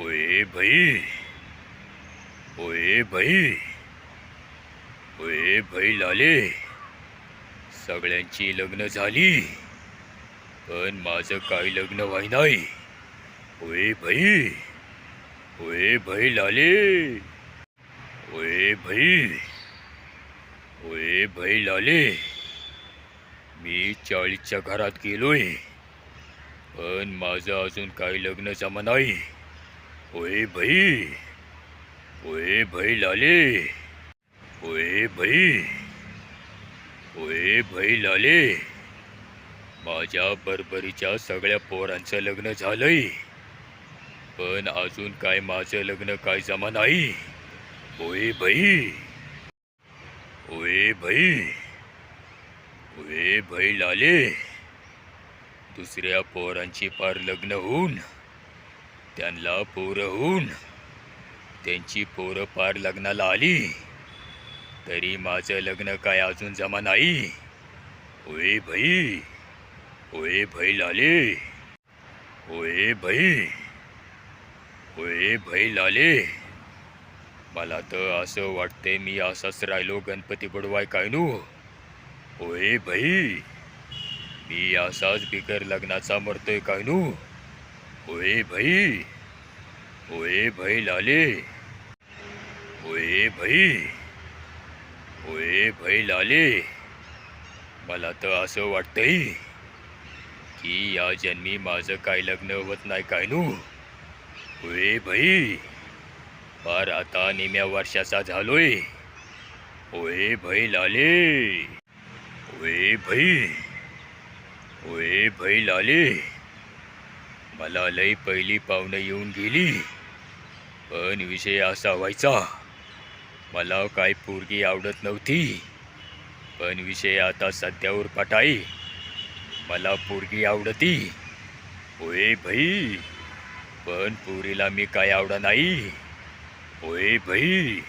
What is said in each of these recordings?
ओए भाई ओए भाई ओए भाई लाले सगळ्यांची लग्न झाली पण माझं काही लग्न व्हाय नाही. ओए भाई ओए भाई लाले ओए भाई ओए भाई लाले मी चाळीसच्या घरात गेलोय पण माझं अजून काही लग्न जमा नाही. ओए भाई ओए भाई लाले ओए भाई ओए भाई लाले माझ्या बरबरीच्या सगळ्या पोरांचं लग्न झालंय. पण अजून काय माझं लग्न काय जमा नाही. ओए भाई ओए भाई ओए भाई लाले दुसऱ्या पोरांची पार लग्न होऊन त्यांना पोरं होऊन त्यांची पोरं पार लग्नाला आली. तरी माझं लग्न काय अजून जमा नाही. ओए भाई ओए भाई लाले ओए भाई ओए भाई लाले. मला तर असं वाटतंय मी असाच राहिलो गणपती बुडवाय काय नू. ओए भाई मी असाच बिगर लग्नाचा मरतोय काय नू. ओए भाई ओए भाई लाले ओए भाई ओए भाई लाले मला तर असं वाटतंय की या जन्मी माझं काय लग्न होत नाही काय नू? ओए भाई फार आता निम्या वर्षाचा झालोय. ओए भाई लाले ओए भाई ओए भाई लाले. मला लई पहिली पाहुणं येऊन गेली. पण विषय असा व्हायचा मला काय पोरगी आवडत नव्हती. पण विषय आता सध्यावर पटाई मला पोरगी आवडती. होय भाई पण पोरीला मी काय आवडा नाही. होय भाई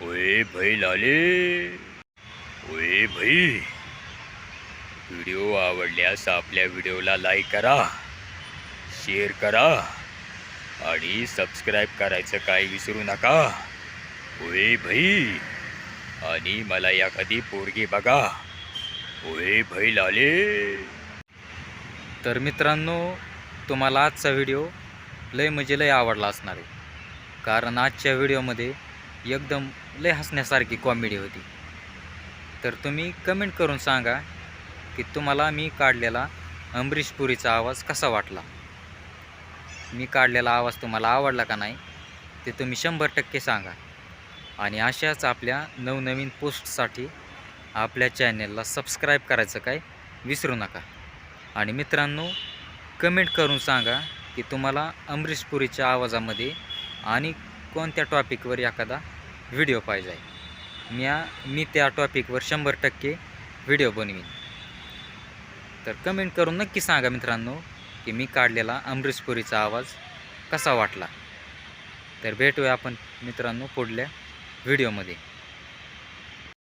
होय भाई लाले होय भाई. व्हिडिओ आवडल्यास आपल्या व्हिडिओला लाईक करा. शेअर करा आणि सबस्क्राईब करायचं काय विसरू नका. ओए भाई. आणि मला एखादी पोरगी बघा. ओए भाई लाले. तर मित्रांनो तुम्हाला आजचा व्हिडिओ लय म्हणजे लय आवडला असणार आहे. कारण आजच्या व्हिडिओमध्ये एकदम लय हसण्यासारखी कॉमेडी होती. तर तुम्ही कमेंट करून सांगा की तुम्हाला मी काढलेला अमरीश पुरीचा आवाज कसा वाटला? मी काढलेला आवाज तुम्हाला आवडला का नाही ते तुम्ही शंभर टक्के सांगा. आणि अशाच आपल्या नवनवीन पोस्टसाठी आपल्या चॅनेलला सबस्क्राईब करायचं काय विसरू नका. आणि मित्रांनो कमेंट करून सांगा की तुम्हाला अमरीश पुरीच्या आवाजामध्ये आणि कोणत्या टॉपिकवर एखादा व्हिडिओ पाहिजे आहे. मी त्या टॉपिकवर शंभर टक्के व्हिडिओ बनवीन. तर कमेंट करून नक्की सांगा मित्रांनो की मी काढलेला अमरीश पुरीचा आवाज कसा वाटला? तर भेटूया आपण मित्रांनो पुढल्या व्हिडिओमध्ये